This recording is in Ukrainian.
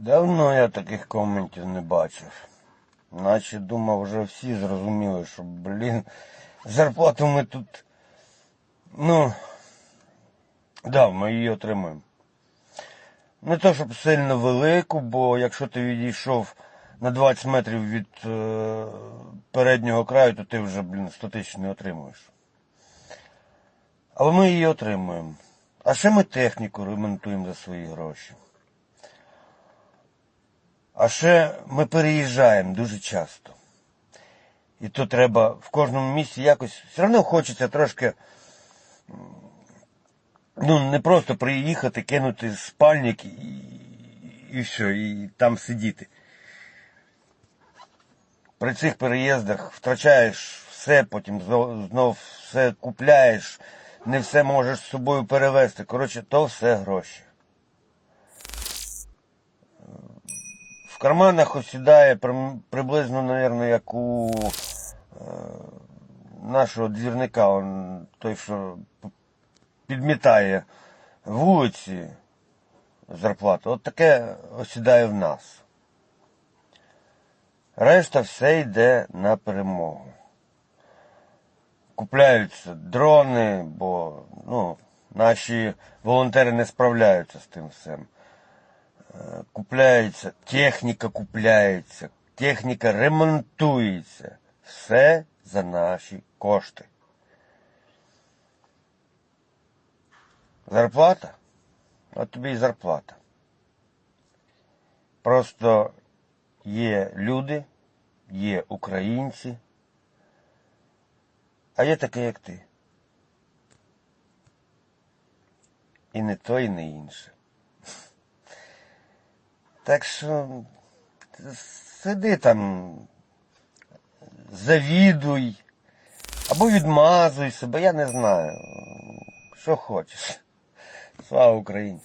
Давно я таких коментів не бачив. Наче думав, вже всі зрозуміли, що, блін, зарплату ми тут. Ну. Да, ми її отримуємо. Не то, щоб сильно велику, бо якщо ти відійшов на 20 метрів від е, переднього краю, то ти вже, блін, 100 тисяч не отримуєш. Але ми її отримуємо. А ще ми техніку ремонтуємо за свої гроші. А ще ми переїжджаємо дуже часто. І то треба в кожному місці якось. Все одно хочеться трошки. Ну, не просто приїхати, кинути спальник і, і все, і там сидіти. При цих переїздах втрачаєш все, потім знов, все купляєш, не все можеш з собою перевезти. Коротше, то все гроші. Карманах осідає приблизно, мабуть, як у е, нашого двірника, он, той, що підмітає вулиці зарплату. От таке осідає в нас. Решта все йде на перемогу. Купляються дрони, бо ну, наші волонтери не справляються з тим всім. Е, Купляється, техніка купляється, техніка ремонтується. Все за наші кошти. Зарплата? От тобі і зарплата. Просто є люди, є українці, а є таке, як ти. І не то, і не інше. Так що сиди там, завідуй, або відмазуй себе, я не знаю. Що хочеш. Слава Україні!